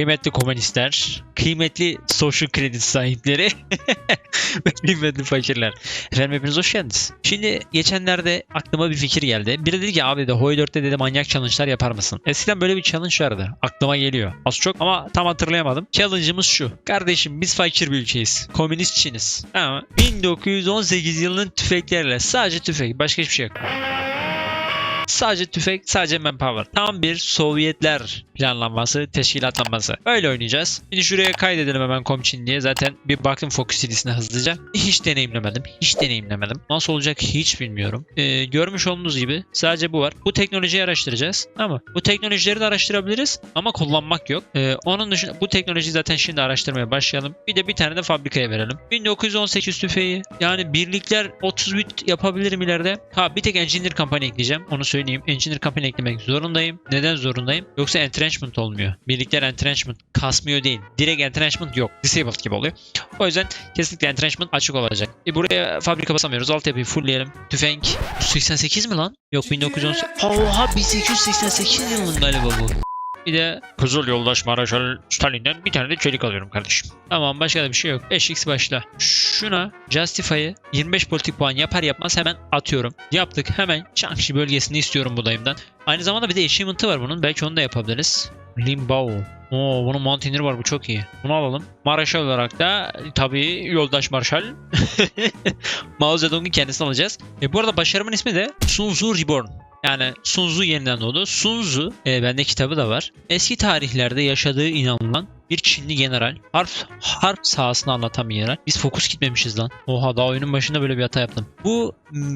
kıymetli komünistler, kıymetli social credit sahipleri ve kıymetli fakirler. Efendim hepiniz hoş geldiniz. Şimdi geçenlerde aklıma bir fikir geldi. Biri dedi ki abi de Hoy 4'te dedi manyak challenge'lar yapar mısın? Eskiden böyle bir challenge vardı. Aklıma geliyor. Az çok ama tam hatırlayamadım. Challenge'ımız şu. Kardeşim biz fakir bir ülkeyiz. Komünist Çiniz. Ama 1918 yılının tüfeklerle sadece tüfek başka hiçbir şey yok. Sadece tüfek, sadece manpower. Tam bir Sovyetler planlanması, teşkilatlanması. Öyle oynayacağız. Şimdi şuraya kaydedelim hemen Komçin diye. Zaten bir baktım Focus CD'sine hızlıca. Hiç deneyimlemedim. Hiç deneyimlemedim. Nasıl olacak hiç bilmiyorum. Ee, görmüş olduğunuz gibi sadece bu var. Bu teknolojiyi araştıracağız. Ama bu teknolojileri de araştırabiliriz. Ama kullanmak yok. Ee, onun dışında bu teknolojiyi zaten şimdi araştırmaya başlayalım. Bir de bir tane de fabrikaya verelim. 1918 tüfeği. Yani birlikler 30 bit yapabilirim ileride. Ha bir tek Engineer Company ekleyeceğim. Onu söyleyeyim. Engineer Company eklemek zorundayım. Neden zorundayım? Yoksa entrenchment olmuyor. Birlikler entrenchment kasmıyor değil. Direkt entrenchment yok. Disabled gibi oluyor. O yüzden kesinlikle entrenchment açık olacak. E buraya fabrika basamıyoruz. Altyapıyı fullleyelim. Tüfek. 88 mi lan? Yok 1918. Oha 1888 yılının galiba bu. Bir de Kızıl Yoldaş Maraşal Stalin'den bir tane de çelik alıyorum kardeşim. Tamam başka da bir şey yok. 5x başla. Şuna Justify'ı 25 politik puan yapar yapmaz hemen atıyorum. Yaptık hemen Shangxi bölgesini istiyorum bu dayımdan. Aynı zamanda bir de achievement'ı var bunun. Belki onu da yapabiliriz. Limbao. Oo bunun Mountaineer var bu çok iyi. Bunu alalım. Maraşal olarak da tabii yoldaş Marşal. Mao Zedong'un kendisini alacağız. E, bu arada başarımın ismi de Sun Tzu Reborn. Yani Sun Tzu yeniden doğdu. Sun Tzu, e, bende kitabı da var. Eski tarihlerde yaşadığı inanılan bir Çinli general. Harp, harp sahasını anlatan bir general. Biz fokus gitmemişiz lan. Oha daha oyunun başında böyle bir hata yaptım. Bu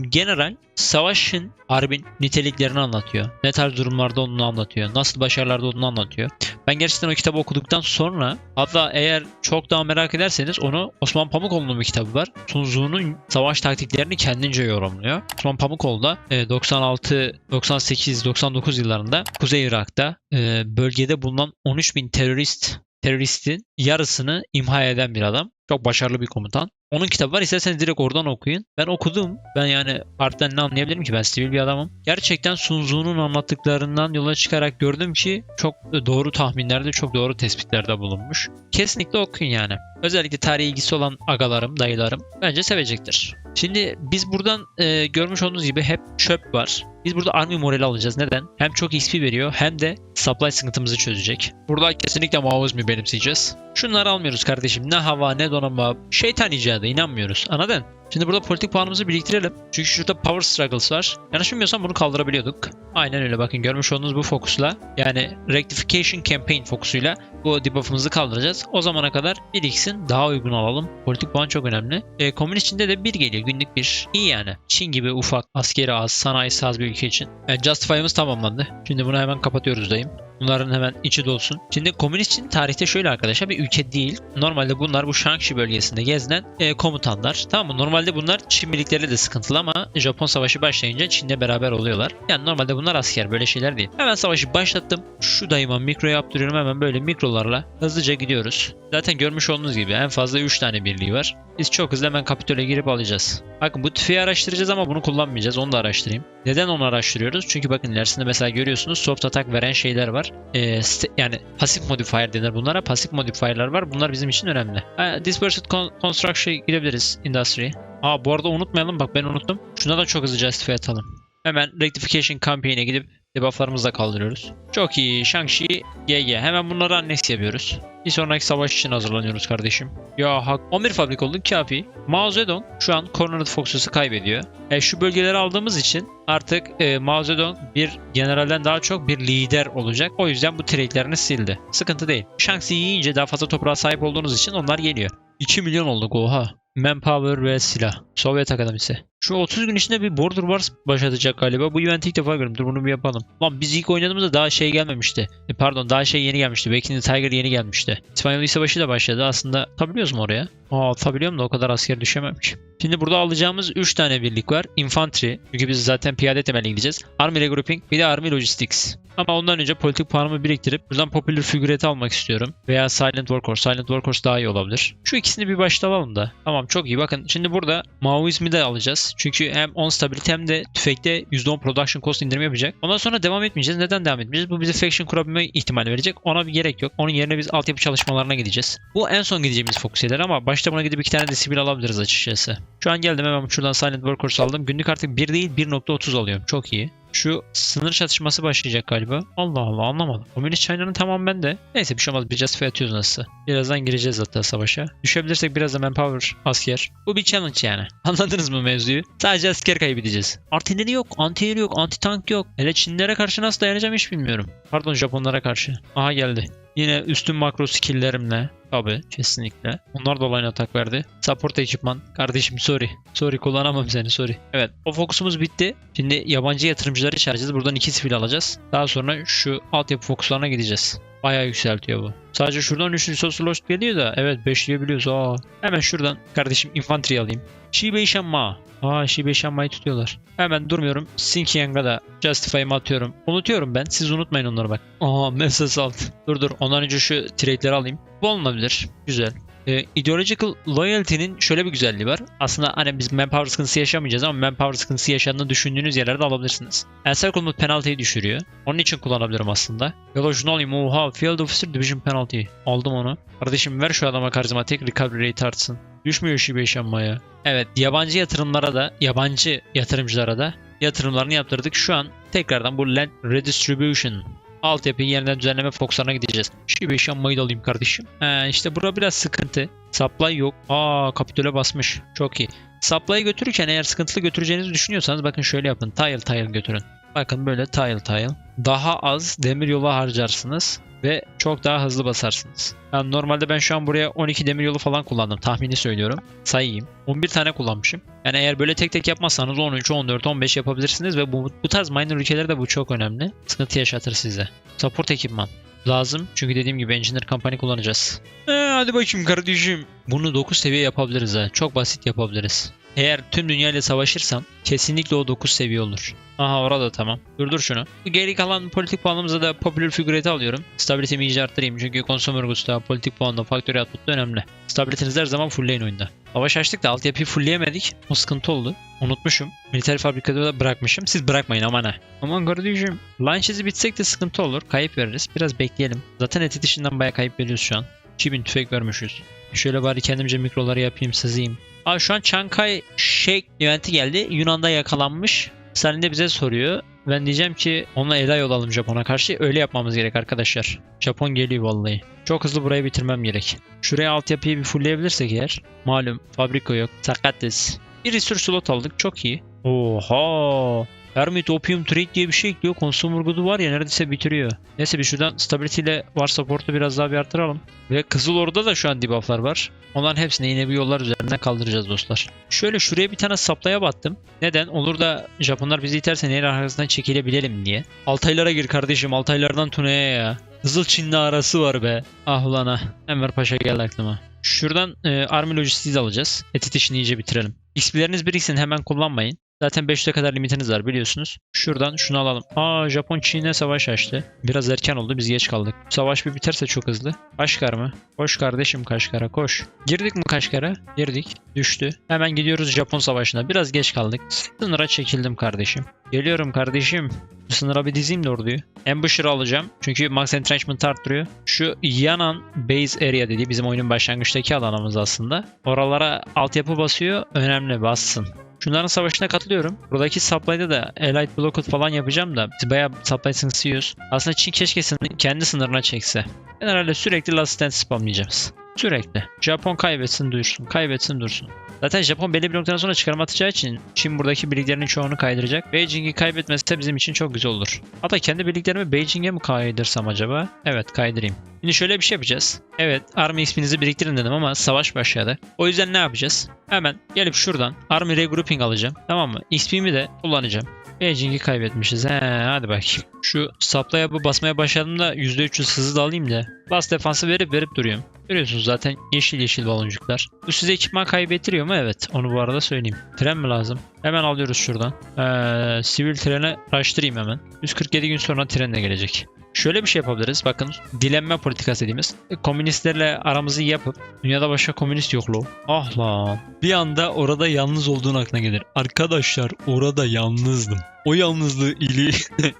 general savaşın, harbin niteliklerini anlatıyor. Ne tarz durumlarda olduğunu anlatıyor. Nasıl başarılarda olduğunu anlatıyor. Ben gerçekten o kitabı okuduktan sonra hatta eğer çok daha merak ederseniz onu Osman Pamukoğlu'nun bir kitabı var. Sun savaş taktiklerini kendince yorumluyor. Osman Pamukoğlu da e, 96, 98, 99 yıllarında Kuzey Irak'ta e, bölgede bulunan 13 bin terörist teröristin yarısını imha eden bir adam. Çok başarılı bir komutan. Onun kitabı var. İsterseniz direkt oradan okuyun. Ben okudum. Ben yani partiden ne anlayabilirim ki? Ben sivil bir adamım. Gerçekten Sun Tzu'nun anlattıklarından yola çıkarak gördüm ki çok doğru tahminlerde, çok doğru tespitlerde bulunmuş. Kesinlikle okuyun yani. Özellikle tarihe ilgisi olan agalarım, dayılarım bence sevecektir. Şimdi biz buradan e, görmüş olduğunuz gibi hep çöp var. Biz burada army morali alacağız. Neden? Hem çok XP veriyor hem de supply sıkıntımızı çözecek. Burada kesinlikle Maoizmi benimseyeceğiz. Şunları almıyoruz kardeşim. Ne hava ne donanma. Şeytan icadı inanmıyoruz. Anladın? Şimdi burada politik puanımızı biriktirelim. Çünkü şurada power struggles var. Yanlış bilmiyorsam bunu kaldırabiliyorduk. Aynen öyle bakın görmüş olduğunuz bu fokusla yani rectification campaign fokusuyla bu debuff'ımızı kaldıracağız. O zamana kadar 1x'in daha uygun alalım. Politik puan çok önemli. E, komünist içinde de bir geliyor günlük bir. İyi yani. Çin gibi ufak, askeri az, sanayisi az bir ülke için. Yani Justify'ımız tamamlandı. Şimdi bunu hemen kapatıyoruz dayım. Bunların hemen içi dolsun. Şimdi komünist Çin tarihte şöyle arkadaşlar bir ülke değil. Normalde bunlar bu Shangxi bölgesinde gezinen e, komutanlar. Tamam mı? Normalde bunlar Çin birlikleriyle de sıkıntılı ama Japon savaşı başlayınca Çin'le beraber oluyorlar. Yani normalde bunlar asker böyle şeyler değil. Hemen savaşı başlattım. Şu dayıma mikro yaptırıyorum hemen böyle mikrolarla hızlıca gidiyoruz. Zaten görmüş olduğunuz gibi en fazla 3 tane birliği var. Biz çok hızlı hemen kapitole girip alacağız. Bakın bu tüfeği araştıracağız ama bunu kullanmayacağız. Onu da araştırayım. Neden onu araştırıyoruz? Çünkü bakın ilerisinde mesela görüyorsunuz soft attack veren şeyler var. Ee, yani pasif modifier denir bunlara. Pasif modifier'lar var. Bunlar bizim için önemli. Ha, Dispersed con Construction'a gidebiliriz. Industry. Aa bu arada unutmayalım. Bak ben unuttum. Şuna da çok hızlı justify atalım. Hemen Rectification Campaign'e gidip debufflarımızı da kaldırıyoruz. Çok iyi. Shang-Chi GG. Hemen bunları annex yapıyoruz. Bir sonraki savaş için hazırlanıyoruz kardeşim. Ya hak. 11 fabrik olduk kafi. Mao Zedong şu an Cornered Fox'u kaybediyor. E, şu bölgeleri aldığımız için artık e, Mao Zedong bir generalden daha çok bir lider olacak. O yüzden bu trade'lerini sildi. Sıkıntı değil. Shang-Chi yiyince daha fazla toprağa sahip olduğunuz için onlar geliyor. 2 milyon olduk oha. Manpower ve silah. Sovyet Akademisi. Şu 30 gün içinde bir Border Wars başlatacak galiba. Bu eventi ilk defa gördüm. Dur bunu bir yapalım. Lan biz ilk oynadığımızda daha şey gelmemişti. E, pardon daha şey yeni gelmişti. Back in Tiger yeni gelmişti. İspanyol Savaşı da başladı. Aslında atabiliyoruz mu oraya? Aa atabiliyorum da o kadar asker düşemem ki. Şimdi burada alacağımız 3 tane birlik var. Infantry. Çünkü biz zaten piyade temelli gideceğiz. Army Regrouping. Bir de Army Logistics. Ama ondan önce politik puanımı biriktirip buradan Popular Figüreti almak istiyorum. Veya Silent Workhorse. Silent Workhorse daha iyi olabilir. Şu ikisini bir başta alalım da. Tamam çok iyi. Bakın şimdi burada Maoizmi de alacağız. Çünkü hem 10 stability hem de tüfekte %10 production cost indirimi yapacak. Ondan sonra devam etmeyeceğiz. Neden devam etmeyeceğiz? Bu bize faction kurabilme ihtimali verecek. Ona bir gerek yok. Onun yerine biz altyapı çalışmalarına gideceğiz. Bu en son gideceğimiz fokus şeyler ama başta buna gidip iki tane de sivil alabiliriz açıkçası. Şu an geldim hemen şuradan Silent Workers aldım. Günlük artık 1 değil 1.30 alıyorum. Çok iyi. Şu sınır çatışması başlayacak galiba. Allah Allah anlamadım. Komünist China'nın tamam bende. Neyse bir şey olmaz. Bir justify atıyoruz nasıl. Birazdan gireceğiz hatta savaşa. Düşebilirsek biraz da manpower asker. Bu bir challenge yani. Anladınız mı mevzuyu? Sadece asker kaybedeceğiz. Artilleri yok, anti yok, anti tank yok. Hele Çinlere karşı nasıl dayanacağım hiç bilmiyorum. Pardon Japonlara karşı. Aha geldi. Yine üstün makro skill'lerimle. Tabi kesinlikle. Onlar da online atak verdi. Support ekipman. Kardeşim sorry. Sorry kullanamam seni sorry. Evet o fokusumuz bitti. Şimdi yabancı yatırımcıları çağıracağız. Buradan iki sivil alacağız. Daha sonra şu altyapı fokuslarına gideceğiz. Bayağı yükseltiyor bu. Sadece şuradan 3 resource lost geliyor da evet 5'leyebiliyoruz. Aa. Hemen şuradan kardeşim infantry alayım. Shibe Shanma. Aa Shibe Shanma'yı tutuyorlar. Hemen durmuyorum. Sinkiang'a da Justify'ımı atıyorum. Unutuyorum ben. Siz unutmayın onları bak. Aa Mesa alt. Dur dur. Ondan önce şu trade'leri alayım. Bu alınabilir. Güzel. Ee, ideological loyalty'nin şöyle bir güzelliği var. Aslında hani biz manpower sıkıntısı yaşamayacağız ama manpower sıkıntısı yaşadığını düşündüğünüz yerlerde alabilirsiniz. Ensel komut penalty'yi düşürüyor. Onun için kullanabilirim aslında. Yola şunu alayım. Oha Field Officer Division Penalty. Aldım onu. Kardeşim ver şu adama karizmatik recovery rate artsın. Düşmüyor şu yaşanmaya. Evet yabancı yatırımlara da yabancı yatırımcılara da yatırımlarını yaptırdık. Şu an tekrardan bu land redistribution altyapıyı yeniden düzenleme fokuslarına gideceğiz. Şu bir şammayı da alayım kardeşim. He, işte bura biraz sıkıntı. Supply yok. Aa kapitüle basmış. Çok iyi. Supply'ı götürürken eğer sıkıntılı götüreceğinizi düşünüyorsanız bakın şöyle yapın. Tile tile götürün. Bakın böyle tile tile. Daha az demir yolu harcarsınız ve çok daha hızlı basarsınız. Yani normalde ben şu an buraya 12 demir yolu falan kullandım. Tahmini söylüyorum. Sayayım. 11 tane kullanmışım. Yani eğer böyle tek tek yapmazsanız 13, 14, 15 yapabilirsiniz ve bu, bu tarz minor ülkelerde bu çok önemli. Sıkıntı yaşatır size. Support ekipman. Lazım. Çünkü dediğim gibi Engineer kampanya kullanacağız. Ee, hadi bakayım kardeşim. Bunu 9 seviye yapabiliriz ha. Çok basit yapabiliriz. Eğer tüm dünya ile savaşırsam kesinlikle o 9 seviye olur. Aha orada tamam. Durdur şunu. Geri kalan politik puanımıza da Popular Figurate'i alıyorum. Stability'mi iyice arttırayım çünkü Consumer Goods'ta, politik puanda, faktörü output'ta önemli. Stabiliteniz her zaman fullleyin oyunda. Savaş açtık da altyapıyı fullleyemedik. O sıkıntı oldu. Unutmuşum. Militer fabrikada da bırakmışım. Siz bırakmayın aman ha. Aman kardeşim. Launch'izi bitsek de sıkıntı olur. Kayıp veririz. Biraz bekleyelim. Zaten eti dışından bayağı kayıp veriyoruz şu an. 2000 tüfek vermişiz. Şöyle bari kendimce mikroları yapayım sızayım. Aa şu an Chankay Shake eventi geldi. Yunan'da yakalanmış. Stalin de bize soruyor. Ben diyeceğim ki onunla elay olalım Japon'a karşı. Öyle yapmamız gerek arkadaşlar. Japon geliyor vallahi. Çok hızlı burayı bitirmem gerek. Şuraya altyapıyı bir fullleyebilirsek eğer. Malum fabrika yok. Sakatız. Bir research slot aldık. Çok iyi. Oha. Hermit Opium Trade diye bir şey ekliyor. Consumer Good'u var ya neredeyse bitiriyor. Neyse bir şuradan Stability ile var support'u biraz daha bir artıralım. Ve Kızıl Orada da şu an debuff'lar var. Onların hepsini yine bir yollar üzerinden kaldıracağız dostlar. Şöyle şuraya bir tane supply'a battım. Neden? Olur da Japonlar bizi iterse nehir arkasından çekilebilelim diye. Altaylara gir kardeşim. Altaylardan Tuna'ya ya. Kızıl Çin'le arası var be. Ah ulan ah. Enver Paşa geldi aklıma. Şuradan e, Army Logistics'i alacağız. Etit işini iyice bitirelim. XP'leriniz biriksin hemen kullanmayın. Zaten 5'te kadar limitiniz var biliyorsunuz. Şuradan şunu alalım. Aa Japon Çin'e savaş açtı. Biraz erken oldu biz geç kaldık. Savaş bir biterse çok hızlı. Kaşkar mı? Koş kardeşim Kaşkar'a koş. Girdik mi Kaşkar'a? Girdik. Düştü. Hemen gidiyoruz Japon savaşına. Biraz geç kaldık. Sınıra çekildim kardeşim. Geliyorum kardeşim. Sınıra bir dizeyim de orduyu. Ambusher'ı alacağım. Çünkü max entrenchment arttırıyor. Şu Yanan base area dediği bizim oyunun başlangıçtaki alanımız aslında. Oralara altyapı basıyor. Önemli bassın. Şunların savaşına katılıyorum. Buradaki supply'da da Elite Blockade falan yapacağım da biz bayağı supply yiyoruz. Aslında Çin keşke kendi sınırına çekse. Ben herhalde sürekli last stand spamlayacağız. Sürekli. Japon kaybetsin dursun. Kaybetsin dursun. Zaten Japon belli bir noktadan sonra çıkarma atacağı için Çin buradaki birliklerinin çoğunu kaydıracak. Beijing'i kaybetmesi de bizim için çok güzel olur. Hatta kendi birliklerimi Beijing'e mi kaydırsam acaba? Evet kaydırayım. Şimdi şöyle bir şey yapacağız. Evet Army XP'nizi biriktirin dedim ama savaş başladı. O yüzden ne yapacağız? Hemen gelip şuradan Army Regrouping alacağım. Tamam mı? XP'mi de kullanacağım. Beijing'i kaybetmişiz. He, hadi bakayım. Şu supply'a bu basmaya başladığımda %300 hızı da alayım da. Bas defansı verip verip duruyorum. Görüyorsunuz zaten yeşil yeşil baloncuklar. Bu size ekipman kaybettiriyor mu? Evet. Onu bu arada söyleyeyim. Tren mi lazım? Hemen alıyoruz şuradan. Ee, sivil trene araştırayım hemen. 147 gün sonra tren de gelecek. Şöyle bir şey yapabiliriz. Bakın dilenme politikası dediğimiz. Komünistlerle aramızı yapıp dünyada başka komünist yok lo. Ah lan. Bir anda orada yalnız olduğun aklına gelir. Arkadaşlar orada yalnızdım. O yalnızlığı ili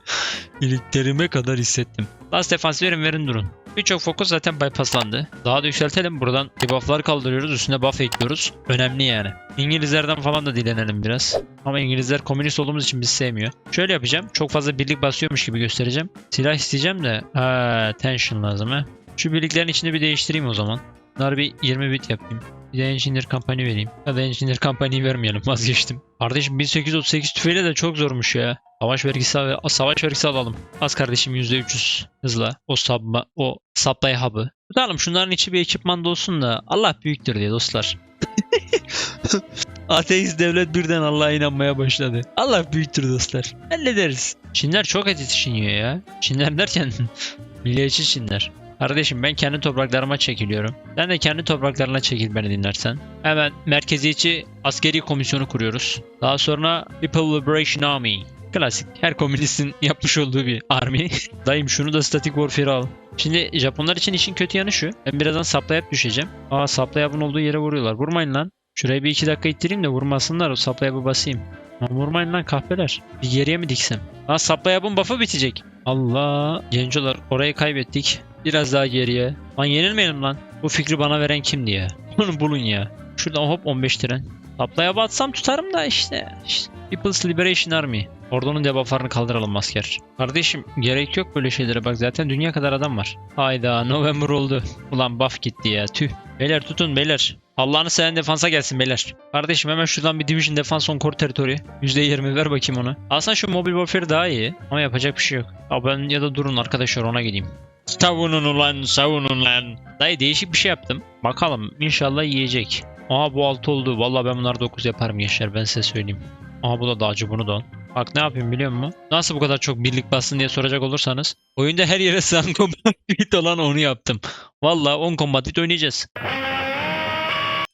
iliklerime kadar hissettim. Last defense verin verin durun. Birçok fokus zaten bypasslandı. Daha da yükseltelim buradan. Debuff'ları kaldırıyoruz üstüne buff ekliyoruz. Önemli yani. İngilizlerden falan da dilenelim biraz. Ama İngilizler komünist olduğumuz için bizi sevmiyor. Şöyle yapacağım. Çok fazla birlik basıyormuş gibi göstereceğim. Silah isteyeceğim de. Ha, tension lazım ha. Şu birliklerin içinde bir değiştireyim o zaman. Bunları bir 20 bit yapayım. Bir de Engineer kampanya vereyim. Ya da Engineer kampanyayı vermeyelim vazgeçtim. Kardeşim 1838 tüfeğiyle de çok zormuş ya. Savaş vergisi savaş vergisi alalım. Az kardeşim %300 hızla. O sabma, o supply hub'ı. Tutalım şunların içi bir ekipman da olsun da Allah büyüktür diye dostlar. Ateist devlet birden Allah'a inanmaya başladı. Allah büyüktür dostlar. Hallederiz. Çinler çok et yetişiniyor ya. Çinler derken milliyetçi Çinler. Kardeşim ben kendi topraklarıma çekiliyorum. Sen de kendi topraklarına çekil beni dinlersen. Hemen merkeziyetçi askeri komisyonu kuruyoruz. Daha sonra People Liberation Army. Klasik. Her komünistin yapmış olduğu bir army. Dayım şunu da static warfare al. Şimdi Japonlar için işin kötü yanı şu. Ben birazdan supply up düşeceğim. Aa supply up'ın olduğu yere vuruyorlar. Vurmayın lan. Şurayı bir iki dakika ittireyim de vurmasınlar. O up'ı basayım. Lan vurmayın lan kahpeler. Bir geriye mi diksem? Lan supply up'ın buff'ı bitecek. Allah. Gencolar orayı kaybettik. Biraz daha geriye. Lan yenilmeyelim lan. Bu fikri bana veren kimdi ya? Bunu bulun ya. Şuradan hop 15 tren. Supply'a batsam tutarım da işte. işte. People's Liberation Army. Ordunun debufflarını kaldıralım asker. Kardeşim gerek yok böyle şeylere bak zaten dünya kadar adam var. Hayda November oldu. Ulan buff gitti ya tüh. Beyler tutun beyler. Allah'ını seven defansa gelsin beyler. Kardeşim hemen şuradan bir division defense on core territory. %20 ver bakayım onu. Aslında şu mobile warfare daha iyi. Ama yapacak bir şey yok. Ya ben ya da durun arkadaşlar ona gideyim. Savunun ulan savunun lan. Dayı değişik bir şey yaptım. Bakalım inşallah yiyecek. Aa bu 6 oldu. Vallahi ben bunları 9 yaparım gençler ben size söyleyeyim. Aa bu da dağcı bunu da. Bak ne yapayım biliyor musun? Nasıl bu kadar çok birlik bassın diye soracak olursanız. Oyunda her yere sığan combat olan onu yaptım. Vallahi 10 combat oynayacağız.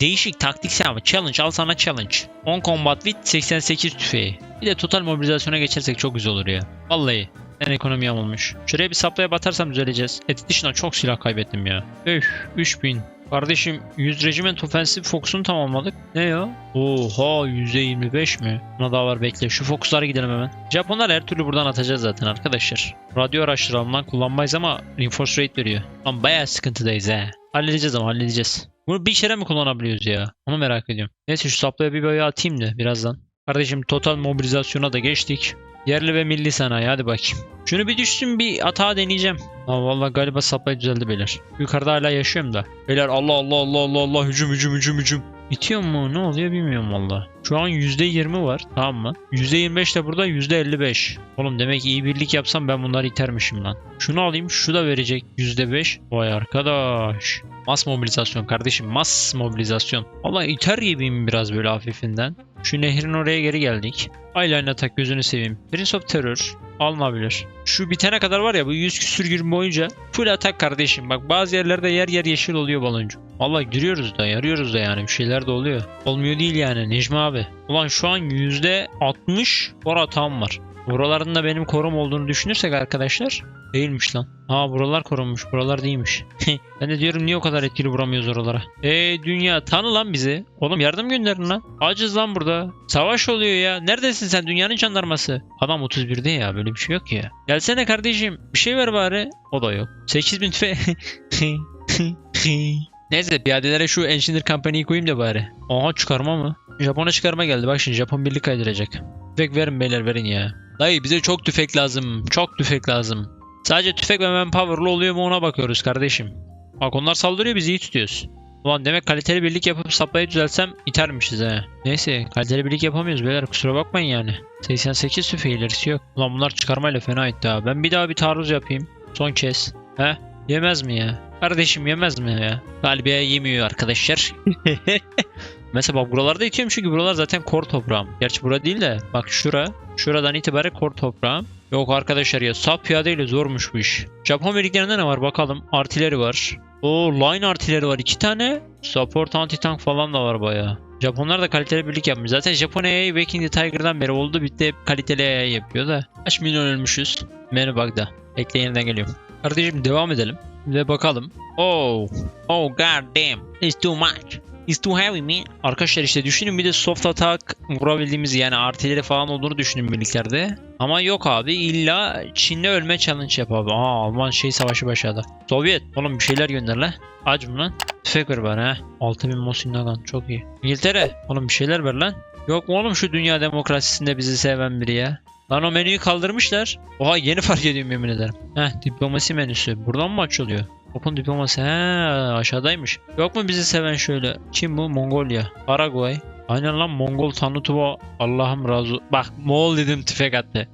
Değişik taktiksel ama challenge al sana challenge. 10 combat with 88 tüfeği. Bir de total mobilizasyona geçersek çok güzel olur ya. Vallahi. En ekonomi yamulmuş. Şuraya bir saplaya batarsam düzeleceğiz. Et dışına çok silah kaybettim ya. Öf 3000. Kardeşim 100 regiment offensive fokusunu tamamladık. Ne ya? Oha %25 mi? Buna daha var bekle. Şu fokuslara gidelim hemen. Japonlar her türlü buradan atacağız zaten arkadaşlar. Radyo araçları lan kullanmayız ama reinforce rate veriyor. Lan bayağı sıkıntıdayız he. Halledeceğiz ama halledeceğiz. Bunu bir kere mi kullanabiliyoruz ya? Onu merak ediyorum. Neyse şu saplaya bir bayağı atayım da birazdan. Kardeşim total mobilizasyona da geçtik. Yerli ve milli sanayi hadi bakayım. Şunu bir düşsün bir atağa deneyeceğim. Aa vallahi galiba supply düzeldi beyler. Yukarıda hala yaşıyorum da. Beyler Allah Allah Allah Allah Allah hücum hücum hücum hücum. İtiyor mu ne oluyor bilmiyorum valla. Şu an %20 var tamam mı? %25 de burada %55. Oğlum demek iyi birlik yapsam ben bunları itermişim lan. Şunu alayım şu da verecek %5. Vay arkadaş. Mas mobilizasyon kardeşim mas mobilizasyon. Valla iter gibiyim biraz böyle hafifinden. Şu nehrin oraya geri geldik. Eyeliner atak gözünü seveyim. Prince of Terror alınabilir. Şu bitene kadar var ya bu 100 küsür gün boyunca full atak kardeşim. Bak bazı yerlerde yer yer yeşil oluyor baloncu. Valla giriyoruz da yarıyoruz da yani bir şeyler de oluyor. Olmuyor değil yani Necmi abi. Ulan şu an %60 or atağım var. Buraların benim korum olduğunu düşünürsek arkadaşlar değilmiş lan. Aa buralar korunmuş buralar değilmiş. ben de diyorum niye o kadar etkili vuramıyoruz oralara. Eee dünya tanı lan bizi. Oğlum yardım gönderin lan. Aciz lan burada. Savaş oluyor ya. Neredesin sen dünyanın jandarması? Adam 31'de ya böyle bir şey yok ya. Gelsene kardeşim bir şey ver bari. O da yok. 8000 tüfe. Neyse piyadelere şu Engineer Company'yi koyayım da bari. Oha çıkarma mı? Japon'a çıkarma geldi. Bak şimdi Japon birlik kaydıracak. Tüfek verin beyler verin ya. Dayı bize çok tüfek lazım. Çok tüfek lazım. Sadece tüfek ve manpower'lı oluyor mu ona bakıyoruz kardeşim. Bak onlar saldırıyor biz iyi tutuyoruz. Ulan demek kaliteli birlik yapıp saplayı düzelsem itermişiz he. Neyse kaliteli birlik yapamıyoruz beyler kusura bakmayın yani. 88 tüfeği ilerisi yok. Ulan bunlar çıkarmayla fena etti ha. Ben bir daha bir taarruz yapayım. Son kez. He? Yemez mi ya? Kardeşim yemez mi ya? Galiba yemiyor arkadaşlar. Mesela bak buralarda itiyorum çünkü buralar zaten kor toprağım. Gerçi bura değil de bak şura. Şuradan itibaren kor toprağım. Yok arkadaşlar ya sap piyadeyle zormuş bu iş. Japon birliklerinde ne var bakalım. Artileri var. O line artileri var iki tane. Support anti-tank falan da var bayağı. Japonlar da kaliteli birlik yapmış. Zaten Japon AI Waking the Tiger'dan beri oldu bitti hep kaliteli AI yapıyor da. Kaç milyon ölmüşüz? Menü bug'da. Bekle yeniden geliyorum. Kardeşim devam edelim. Ve bakalım. Oh. Oh god damn. It's too much. It's too heavy man. Arkadaşlar işte düşünün bir de soft attack vurabildiğimiz yani artileri falan olduğunu düşünün birliklerde. Ama yok abi illa Çin'le ölme challenge yap abi. Aa Alman şey savaşı başladı. Sovyet oğlum bir şeyler gönder lan. Aç mı lan? Tüfek ver bana ha. 6000 Mosin Nagant çok iyi. İngiltere oğlum bir şeyler ver lan. Yok mu oğlum şu dünya demokrasisinde bizi seven biri ya? Lan o menüyü kaldırmışlar. Oha yeni fark ediyorum yemin ederim. Heh diplomasi menüsü. Buradan mı açılıyor? Open diplomasi. He aşağıdaymış. Yok mu bizi seven şöyle? Çin bu? Mongolia. Paraguay. Aynen lan Mongol Tanrı Tuba. Allah'ım razı Bak Moğol dedim tüfek attı.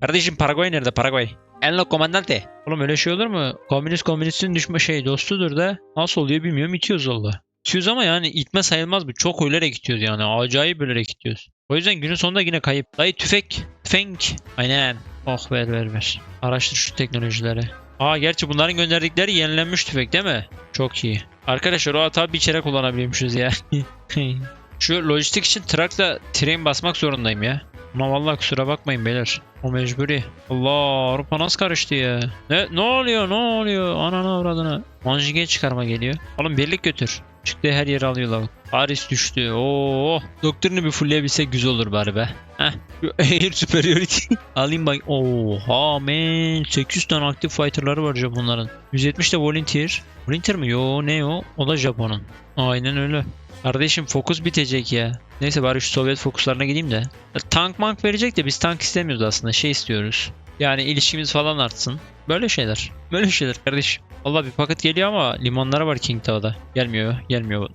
Kardeşim Paraguay nerede Paraguay? Enlo komandante. Oğlum öyle şey olur mu? Komünist komünistin düşme şey dostudur da. Nasıl oluyor bilmiyorum itiyoruz valla. İtiyoruz ama yani itme sayılmaz bu. Çok ölerek itiyoruz yani. Acayip ölerek itiyoruz. O yüzden günün sonunda yine kayıp. Dayı tüfek. Tüfenk. Aynen. Oh ver ver ver. Araştır şu teknolojileri. Aa gerçi bunların gönderdikleri yenilenmiş tüfek değil mi? Çok iyi. Arkadaşlar o hata bir kere kullanabiliyormuşuz ya. şu lojistik için trakla tren basmak zorundayım ya. Ama vallahi kusura bakmayın beyler. O mecburi. Allah Avrupa nasıl karıştı ya? Ne, ne oluyor ne oluyor? Ananı avradını. Manjige çıkarma geliyor. Oğlum birlik götür. Çıktı her yeri alıyorlar. Paris düştü. Oo. Doktorunu bir fullleyebilsek güzel olur bari be. Heh. Air superiority. Alayım bak. Oha man. 800 tane aktif fighter'ları var Japonların. 170 de volunteer. Volunteer mi? Yo ne o? O da Japon'un. Aynen öyle. Kardeşim fokus bitecek ya. Neyse bari şu Sovyet fokuslarına gideyim de. Tank mank verecek de biz tank istemiyoruz aslında. Şey istiyoruz. Yani ilişkimiz falan artsın. Böyle şeyler. Böyle şeyler kardeşim. Allah bir paket geliyor ama limanlara var King Dağ'da. Gelmiyor, gelmiyor.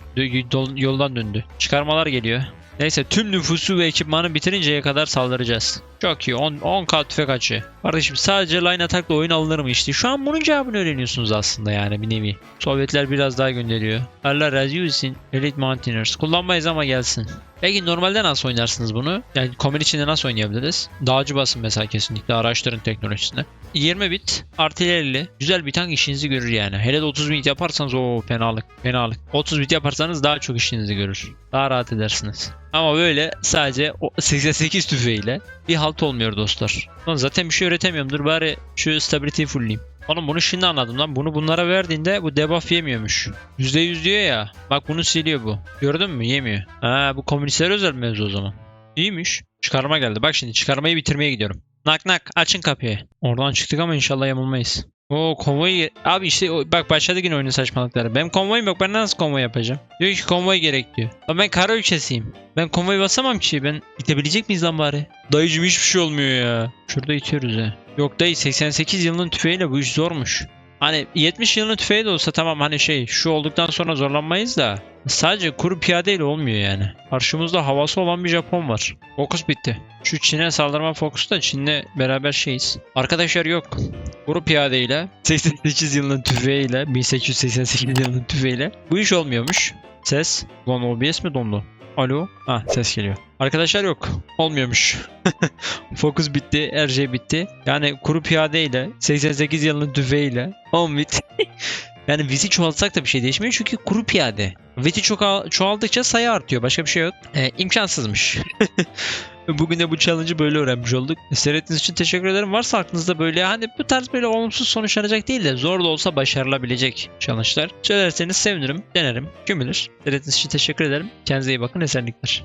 Yoldan döndü. Çıkarmalar geliyor. Neyse tüm nüfusu ve ekipmanı bitirinceye kadar saldıracağız. Çok iyi. 10 10k tüfek açı. Kardeşim sadece line attack'la oyun alınır mı işte? Şu an bunun cevabını öğreniyorsunuz aslında yani bir nevi. Sovyetler biraz daha gönderiyor. Allah razı. Elite Mountaineers. Kullanmayız ama gelsin. Peki normalde nasıl oynarsınız bunu? Yani komün içinde nasıl oynayabiliriz? Dağcı basın mesela kesinlikle araştırın teknolojisini. 20 bit artillerili güzel bir tank işinizi görür yani. Hele de 30 bit yaparsanız o fenalık fenalık. 30 bit yaparsanız daha çok işinizi görür. Daha rahat edersiniz. Ama böyle sadece o 88 tüfeğiyle bir halt olmuyor dostlar. Lan zaten bir şey öğretemiyorum. Dur bari şu stability'yi fullleyeyim. Oğlum bunu şimdi anladım lan. Bunu bunlara verdiğinde bu debuff yemiyormuş. %100 diyor ya. Bak bunu siliyor bu. Gördün mü? Yemiyor. Ha bu komünistlere özel mevzu o zaman. İyiymiş. Çıkarma geldi. Bak şimdi çıkarmayı bitirmeye gidiyorum. Nak nak açın kapıyı. Oradan çıktık ama inşallah yamulmayız. O konvoy abi işte o- bak başladı yine oyunun saçmalıkları. Benim konvoyum yok ben nasıl konvoy yapacağım? Diyor ki konvoy gerek diyor. Ama ben kara ülkesiyim. Ben konvoy basamam ki. Ben itebilecek miyiz lan bari? Dayıcım hiçbir şey olmuyor ya. Şurada itiyoruz ha. Yok dayı 88 yılının tüfeğiyle bu iş zormuş. Hani 70 yılının tüfeği de olsa tamam hani şey şu olduktan sonra zorlanmayız da sadece kuru piyadeyle olmuyor yani. Karşımızda havası olan bir Japon var. Fokus bitti. Şu Çin'e saldırma fokusu da Çin'le beraber şeyiz. Arkadaşlar yok. Kuru piyadeyle 88 yılının tüfeğiyle 1888 yılının tüfeğiyle bu iş olmuyormuş. Ses. Lan OBS mi dondu? Alo? Ha ses geliyor. Arkadaşlar yok. Olmuyormuş. Fokus bitti. Her bitti. Yani kuru piyadeyle 88 yılının tüfeğiyle 10 bit. yani visi çoğaltsak da bir şey değişmiyor çünkü kuru piyade. Çok çoğaldıkça sayı artıyor. Başka bir şey yok. Ee, imkansızmış. Bugün de bu challenge'ı böyle öğrenmiş olduk. Seyrettiğiniz için teşekkür ederim. Varsa aklınızda böyle hani bu tarz böyle olumsuz sonuçlanacak değil de zor da olsa başarılabilecek challenge'lar. Söylerseniz sevinirim, denerim. Kim bilir. Seyrettiğiniz için teşekkür ederim. Kendinize iyi bakın. Esenlikler.